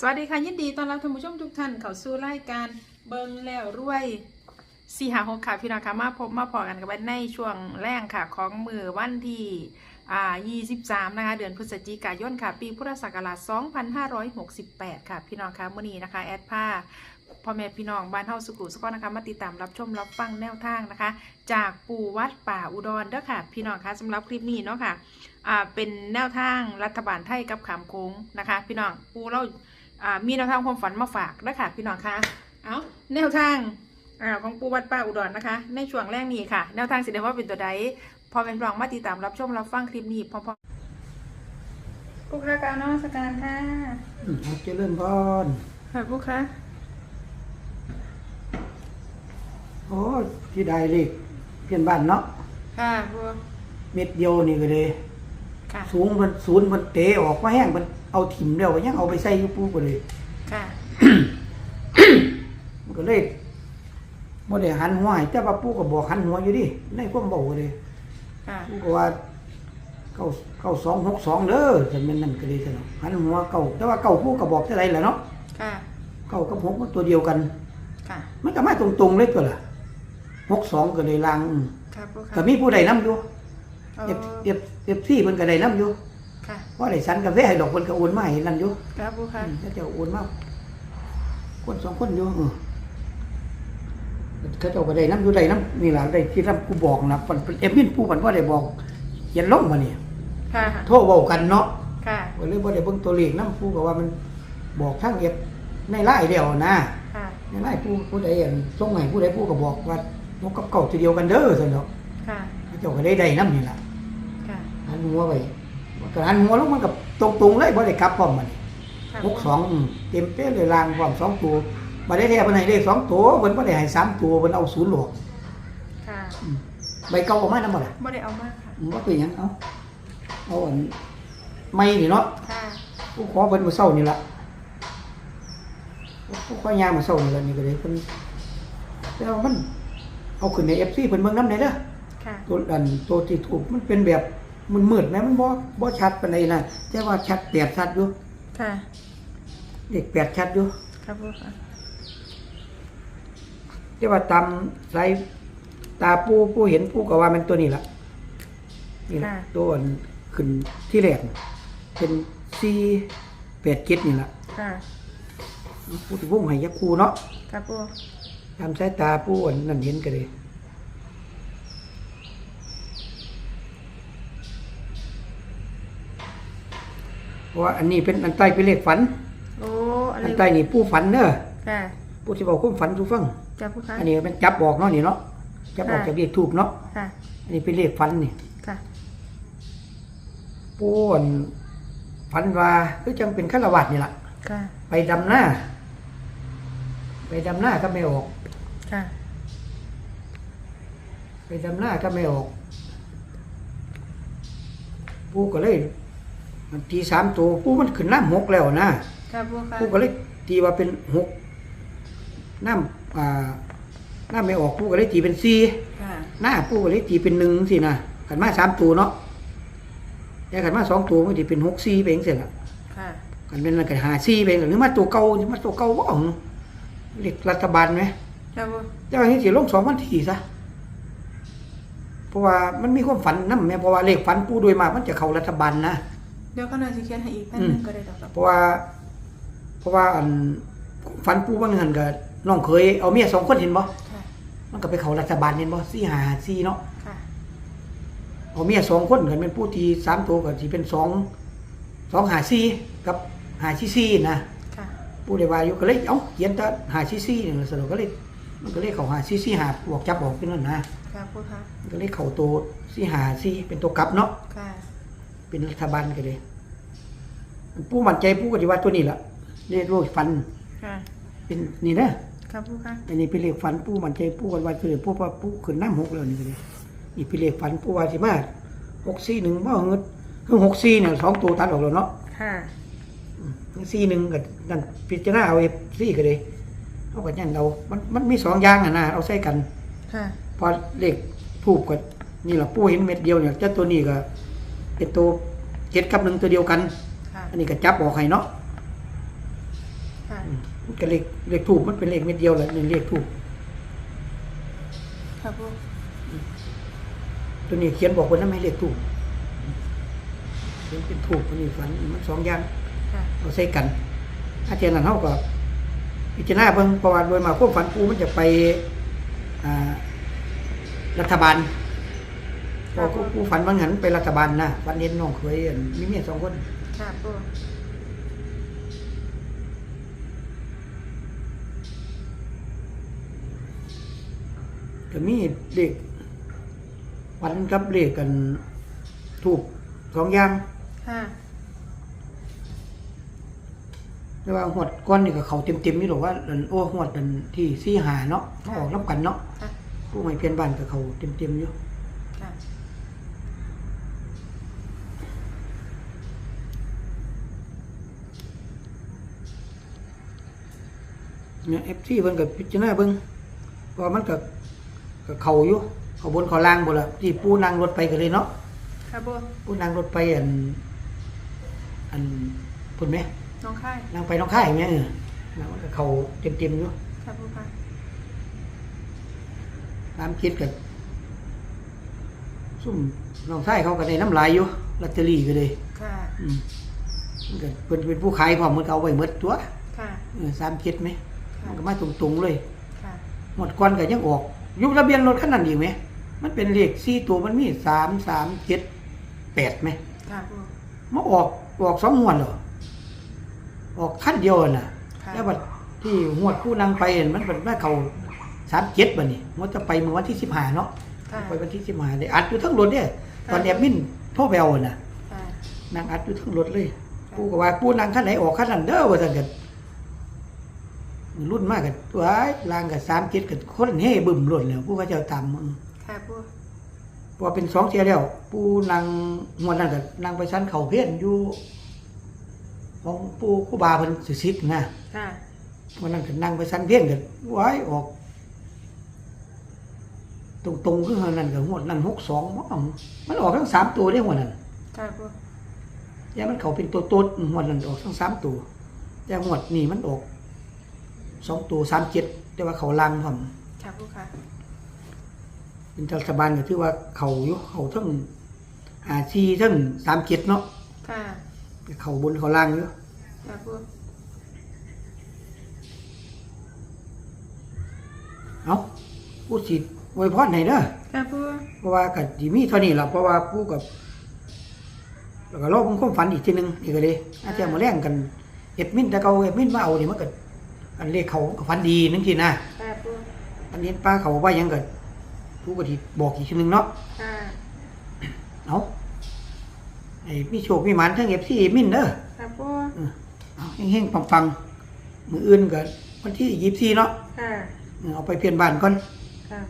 สวัสดีค่ะยินดีต้อนรับท่านผู้ชมทุกท่านเข้าสู่รายการเบิ้งแล้วรวยสี่หาหกค่ะพี่น้องค่ะมาพบมาพอกันกันในช่วงแรกค่ะของมือวันที่อ่า23 นะคะ เดือนพฤศจิกายนค่ะ ปีพุทธศักราช 2568 ค่ะ พี่น้องค่ะมื่อนี้นะคะแอดผ้าพ่อแม่พี่น้องบ้านเฮาสุกุสกอนะคะมาติดตามรับชมรับฟังแนวทางนะคะ จากปู่วัดป่าอุดรเด้อค่ะ พี่น้องคะสำหรับคลิปนี้เนาะค่ะอ่าเป็นแนวทางรัฐบาลไทยกับขามโค้งนะคะ พี่น้องปู่เรา มีแนวทางความฝันมาฝากนะคะพี่น้องคะเอาแนวทางอ่าของปูวัดป้าอุดรนะคะ ในช่วงแรกนี้ค่ะ แนวทางสิเดว่าเป็นตัวใดพอเป็นรองมาติดตามรับชมรับฟังคลิปนี้พร้อมๆผู้ค้าการนมัสการค่ะอืมครับเจริญพรค่ะผู้ค้าโอ้ยที่ใดเลยเพียนบ้านเนาะค่ะผู้เม็ดเดียวนี่ก็เลย ค่ะ สูงมันศูนย์มันเตะออกมาแห้งมันเอาถิ่มเดียวก็ยังเอาไปใส่อยูปูก็เลย ค่ะ มันก็เลยบ่ได้หันหัวให้แต่ว่าปูก็บอกหันหัวอยู่ดิในความบอกเลยค่ะ ปูก็ว่าเก้าเก้าสองหกสองเด้อแต่มันนั่นก็เลยซะเนาะหันหัวเก้าแต่ว่าเก้าปูก็บอกเท่าไรแหละเนาะค่ะ เก้ากับหกมันตัวเดียวกัน ค่ะ มันก็มาตรงๆเลยตัวละหกสองก็เลยลางอืมค่ะผู้ค้าก็มีผู้ใดนํอยู่เอเอฟอเอฟ เอฟซี่เพิ่นก็ได้นํอยู่ค่ะว่าได้สันกาแฟให้ดอกเพิ่นก็โอนมาให้นั่นอยู่ค่ะผู้ค้าอืมเขาเจ้าโอนมาคนสองคนอยู่เออเขาเจ้าก็ได้นํอยู่ได้นํนี่ล่ะได้ที่รับกูบอกนะเพิ่นเอฟมินผู้เพิ่นบ่ได้บอกเขียนลงมานี่ค่ะ โทรเว้ากันเนาะค่ะ ก็เลยบ่ได้เบิ่งตัวเลขนํผู้ก็ว่ามันบอกทางเอฟในไลน์เดียวนะค่ะ ในไลน์ผู้ผู้ใดอันส่งให้ผู้ใดผู้ก็บอกว่านกกับเก่าตัวเดียวกันเด้อซั่นเนาะค่ะ เขาเจ้าก็ได้ได้นํนี่ล่ะค่ะหั นหัวไปก็หันหัวลงมันกับตรงๆเลยบ่ได้กลับพร้อมมันค่ะหกสองอืมเต็มเป๊ะเลยลางพร้อมสองตัวบ่ได้แท้เพิ่นให้เลขสองตัวเพิ่นบ่ได้ให้สามตัวเพิ่นเอาศูนย์หลอกค่ะอืมใบเก่าออกมานํบ่ล่ะไม่ได้เอามากค่ะอืมบ่เป็นหยังเอาเอาอันไม่นี่เนาะค่ะผู้ขอเพิ่นมื้อเช้านี่ล่ะผู้ขอยามมื้อเช้านี่ล่ะนี่ก็เลยเพิ่นแต่ว่ามันเอาขึ้นใน FC เพิ่นเบิ่งนำได้เด้อค่ะตัวอันตัวที่ถูกมันเป็นแบบ มันมืดๆแม้มันบ่บ่ชัดปานใดนะแต่ว่าชัดแปดชัดอยู่ค่ะเด็กแปดชัดอยู่ค่ะผู้ค้าแต่ว่าตามสายตาปูปูเห็นปูก็ว่ามันตัวนี้ล่ะนี่ล่ะตัวอันขึ้นที่แรกน่ะเป็น4 8 7นี่ล่ะค่ะปูที่วงให้ยักคูเนาะค่ะผู้ตามสายตาปูอันนั่นเห็นก็เลย ราะว่าอันนี้เป็นอันใต้เป็นเลขฝัน โอ้อันอันนี้ใต้นี่ผู้ฝันเนอะค่ะผู้ที่บอกความฝันทุกฟังจ้าผู้ค้าอันนี้เป็นจับบอกเนาะนี่เนาะจับบอกค่ะจากเลขถูกเนาะค่ะ อันนี้เป็นเลขฝันนี่ค่ะผู้อันฝันว่าคือจังเป็นฆราวาสนี่ล่ะค่ะ ไปดำหน้า ไปดำหน้าก็ไม่ออก ค่ะ ไปดำหน้าก็ไม่ออกผู้ก็เลย มันตีสามตัวผู้มันขึ้นน้ำหกแล้วนะค่ะผู้ค้าผู้ก็เลยตีว่าเป็นหกน้ำอ่าน้ำไม่ออกผู้ก็เลยตีเป็นสี่ค่ะหน้าปูก็เลยตีเป็นหนึ่งสินะขันมาสามตัวเนาะแต่ขันมาสองตัวมันจะเป็นหกสี่ไปเองเสร็จละค่ะขันเป็นอะไรกันหาสี่ไปเองหรือมาตัวเก่าหรือมาตัวเก่าบ้างเรียกรัฐบาลไหมจ้าผู้แต่ว่าที่สิลงสองวันทีซะเพราะว่ามันมีความฝันนั่นแม่เพราะว่าเลขฝันปูโดยมากมันจะเข้ารัฐบาลนะ เดี๋ยวก็น่าจะเขียนให้อีกแป๊บนึงก็ได้ดอกครับเพราะว่า เพราะว่าอันฝันปูบางเงินกับน้องเคยเอาเมียสองคนเห็นบ่ค่ะมันก็ไปเข้ารัฐบาลเห็นบ่สี่หาสี่เนาะค่ะ เอาเมียสองคนกันเป็นผู้ที่สามตัวก็ที่เป็นสองสองหาซีกับหาซีซีนะค่ะ ผู้ใดว่าอยู่ก็เลยเอ้าเขียนแต่หาซีซีนี่สรุปก็เลยมันก็เลยเข้าหาซีซีหาบวกจับออกขึ้นนั่นนะค่ะผู้ค้ามันก็เลยเข้าตัวซีหาซีเป็นตัวกลับเนาะค่ะ เป็นรัฐบาลก็เลยผู้มั่นใจผู้ก็จะว่าตัวนี้ล่ะเรียกโรคฟันค่ะเป็นนี่นะค่ะผู้ค้าอันนี้เป็นเลขฝันผู้มั่นใจผู้กันว่าคือผู้ว่าผู้ขึ้นน้ำหกแล้วนี่ก็เลยนี่เป็นเลขฝันผู้ว่าสิมาหกสี่หนึ่งบ่เงินคือหกสี่เนี่ยสองตัวตัดออกแล้วเนาะค่ะซีหนึ่งกับนั่นพิจารณาเอาเอฟซีก็เลยเอากันยันเรา มันมันมีสองอย่างอะนะเอาใส่กัน ค่ะ พอเลขทูบกับนี่แหละปูเห็นเม็ดเดียวเนี่ยเจ้าตัวนี้ก็ เป็นตัวเจ็ดกับหนึ่งตัวเดียวกัน ค่ะอันนี้ก็จับออกให้เนาะมันก็เลขเลขถูกมันเป็นเลขเม็ดเดียวแหละนี่เลขถูกค่ะปูตัวนี้เขียนบอกว่านั่นไม่เลขถูกเขียนเป็นถูกตัวนี้ฝันมันสองอย่างค่ะเอาใส่กันถ้าเจนนั้นเท่ากับพิจารณาเบิ่งเพราะว่าโดยมาควบฝันปูมันจะไปอ่ารัฐบาล พอกูกูฝันว่างั้นไปรัฐบาลนะฝันเห็นน้องเคยอั่นมีเมียสองคนค่ะปูก็มีเลขฝันกับเลขกันถูกสองอย่างค่ะแต่ว่าหวดก้อนนี่ก็เขาเต็มๆนี่หรอกว่าอันโอ้หวดอันที่สี่หาเนาะเขาออกรับกันเนาะค่ะผู้ไม่เพียนบ้านกับเขาเต็มๆอยู่ค่ะ เนี่ยเอฟซีเพิ่นกับพิจารณาเบิ่งเพราะว่ามันกับกับเขาอยู่เขาบนเขาล่างบ่ล่ะที่ปูนั่งรถไปกันเลยเนาะค่ะปูปูนั่งรถไปอัน อันพุ่นไหมน้องค่ายนั่งไปน้องค่ายแม่เออนั่งมันกับเขาเต็มๆอยู่ค่ะปูค่ะน้ำคิดกับซุ่มน้องชายเขาก็ได้น้ำลายอยู่ลอตเตอรี่ก็เลยค่ะอืมมันก็เพิ่นเป็นผู้ขายพร้อมมันก็เอาไว้หมดตัวค่ะเออสามคิดไหมค่ะ มันก็มาตรงๆเลยค่ะหมดก่อนก็ยังออก ยุคทะเบียนรถคันนั้นอีกไหมมันเป็นเลขสี่ตัวมันมีสามสามเจ็ดแปดไหมค่ะปูมาออกออกสองงวดเหรอออกขั้นเดียวน่ะค่ะแล้วบัดที่งวดผู้นางไปเห็นมันเป็นแม่เขาสามเจ็ดบัดนี้มันจะไปเมื่อวันที่สิบห้าเนาะค่ะไปวันที่สิบห้าเลยอัดอยู่ทั้งรถเนี่ยตอนแอบมินโทรแววน่ะค่ะนางอัดอยู่ทั้งรถเลยกูก็ว่ากูนางขั้นไหนออกขั้นนั้นเด้อว่าสั่นกัน รุ่นมากกันตัวไอ้ลางกับสามเจ็ดกับคนเฮ่บึมหล่นแล้วผู้เขาเจ้าตามมึงค่ะปูพอเป็นสองเทียแล้วปูนางงวดนั้นก็นางไปชั้นเขาเพี้ยนอยู่ของปูคูบาเพิ่นสิสิทธิ์นะค่ะวันนั้นก็นั่งไปชั้นเพี้ยนกันว้ายออก ตรงตรงๆคือหันนั้นก็งวดนั้นหกสองมันออกทั้งสามตัวได้หัวดนั้นค่ะปูยามันเขาเป็นตัวตัวหัวดนั้นออกทั้งสามตัวแต่หัวดนี่มันออก สองตัวสามเจ็ดแต่ว่าเขาลังผมค่ะปูค่ะเป็นรัฐบาลก็ถือว่าเขาอยู่เขาทั้งหาซีทั้งสามเจ็ดเนาะค่ะเขาบนเขาล่างอยู่ค่ะปูเอาผู้สิไว้พรให้เด้อค่ะปูเพราะว่ากับดีมีเท่านี้ล่ะเพราะว่าผู้กับแล้วก็รอผมความฝันอีกทีหนึงอีกเลยอาจจะมาแรงกันเอ็ดมินแต่เก่าเอ็ดมินมาเอานี่มันก็ อันเลขเขาก็ฝันดีนึงทีนะค่ะปูอันนี้ป้าเขาว่าหยังก็ผู้ก็ที่บอกอีกทีหนึงเนาะค่ะเอาไอ้มีโชคมีหมันทั้งเอฟซีมินเด้อค่ะปูเออเอาเฮงๆปังๆมืออื่นก็วันที่ยี่สิบสี่เนาะค่ะเออเอาไปเปลี่ยนบ้านก่อน ค่ะ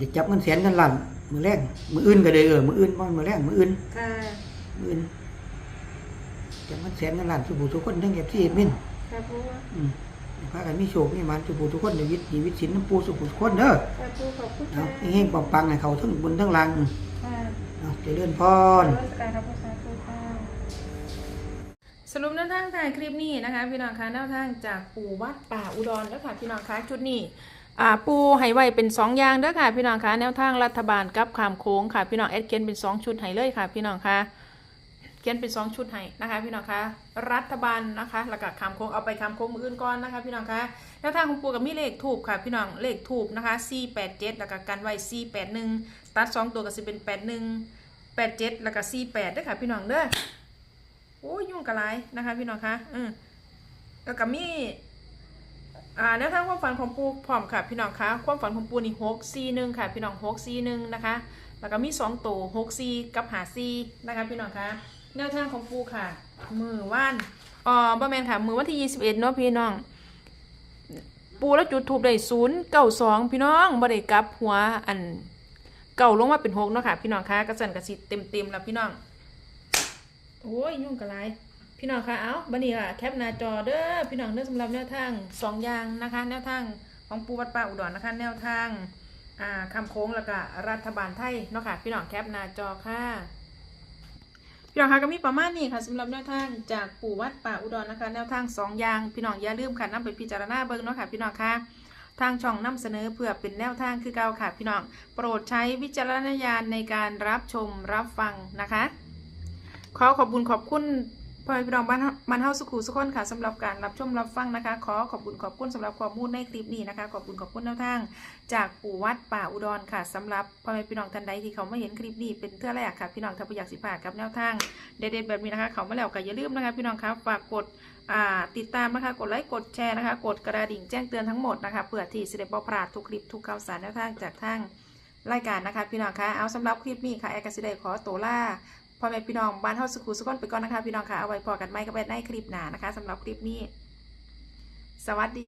เด็กจับเงินแสนเงินล้านมือแรกมืออื่นก็เลยเออมืออื่นบ่มือแรกมืออื่นค่ะมืออื่น จับเงินแสนเงินล้านสุบูทุกคนทั้งเก็บที่เอ็ดมินค่ะปูอืมพากันมีโชคมีหมันสุบูทุกคนในวิถีวิตสินน้ำปูสุบูทุกคนเด้อค่ะปูขอบคุณเอาค่ะเฮงๆปังๆให้เขาทั้งบนทั้งล่างค่ะเอาเจริญพนรมัสการครับพ่อสาธุค่ะสรุปแนวทางถ่ายคลิปนี้นะคะพี่น้องคะแนวทางจากปู่วัดป่าอุดรแล้วค่ะพี่น้องคะชุดนี้อ่าปูให้ไว้เป็นสองอย่างเด้อค่ะพี่น้องคะแนวทางรัฐบาลกับขามโค้งค่ะพี่น้องแอดเกนเป็นสองชุดให้เลยค่ะพี่น้องคะ เกนเป็นสองชุดให้นะคะ พี่น้องคะรัฐบาลนะคะแล้วก็ขามโค้งเอาไปขามโค้งมืออื่นก่อนนะคะ พี่น้องคะแนวทางของปูกับมีเลขถูกค่ะ พี่น้องเลขถูกนะคะ487แล้วก็กันไว้481ตัดสองตัวก็สิเป็น 81 87แล้วก็48เด้ค่ะ พี่น้องเด้อโอ้ยยุ่งกระไรนะคะ พี่น้องคะอืมแล้วก็มีอ่าแนวทางความฝันของปูพร้อมค่ะ พี่น้องคะความฝันของปูนี่หกสี่หนึ่งค่ะ พี่น้องหกสี่หนึ่งนะคะ แล้วก็มีสองตัวหกสี่กับหาสี่นะคะ พี่น้องคะ แนวทางของปูค่ะ มือว่านอ๋อบ่แมนค่ะ มือวันที่ยี่สิบเอ็ดเนาะพี่น้อง ปูแล้วจุดทูบได้ศูนย์เก้าสองพี่น้องบ่ได้กลับหัวอันเก่าลงมาเป็นหกเนาะค่ะ พี่น้องคะกระสันกระสิเต็มเต็มๆแล้วพี่น้องโอ้ยยุ่งกับไรพี่น้องคะเอาบันนี้ค่ะแคปหน้าจอเด้อพี่น้องเด้อสำหรับแนวทางสองอย่างนะคะ แนวทางของปูวัดป่าอุดรนะคะ แนวทางอ่าคำโค้งแล้วก็รัฐบาลไทยเนาะค่ะพี่น้องแคปหน้าจอค่ะ พี่น้องคะก็มีประมาณนี้ค่ะสำหรับแนวทางจากปู่วัดป่าอุดรนะคะ แนวทางสองย่างพี่น้องอย่าลืมค่ะนำไปพิจารณาเบิ่งเนาะค่ะพี่น้องคะทางช่องนำเสนอเพื่อเป็นแนวทางคือเก่าค่ะ พี่น้องโปรดใช้วิจารณญาณในการรับชมรับฟังนะคะ ขอขอบคุณขอบคุณ พ่อแม่พี่น้องบ้านบ้านเฮาสุขุสุขคนค่ะสำหรับการรับชมรับฟังนะคะ ขอขอบคุณขอบคุณสำหรับข้อมูลในคลิปนี้นะคะ ขอบคุณขอบคุณแนวทาง จากปู่วัดป่าอุดรค่ะสำหรับพ่อแม่พี่น้องท่านใดที่เขาไม่เห็นคลิปนี้เป็นเทื่อแรกค่ะพี่น้องถ้าอยากสิพลาดกับแนวทางเด็ดๆแบบนี้นะคะ เขามาแล้วก็อย่าลืมนะคะพี่น้องครับฝากกดติดตามนะคะ กดไลค์กดแชร์นะคะ กดกระดิ่งแจ้งเตือนทั้งหมดนะคะเพื่อที่จะได้บ่พลาดทุกคลิปทุกข่าวสารแนวทางจากทางรายการนะคะพี่น้องคะเอาสำหรับคลิปนี้ค่ะแอร์กสิเดขอตัวล่า พ่อแม่พี่น้องบ้านเฮาสุขุสุขนไปก่อนนะคะพี่น้องค่ะเอาไว้พอกันไหมก็ไปในคลิปหน้านะคะสำหรับคลิปนี้ สวัสดี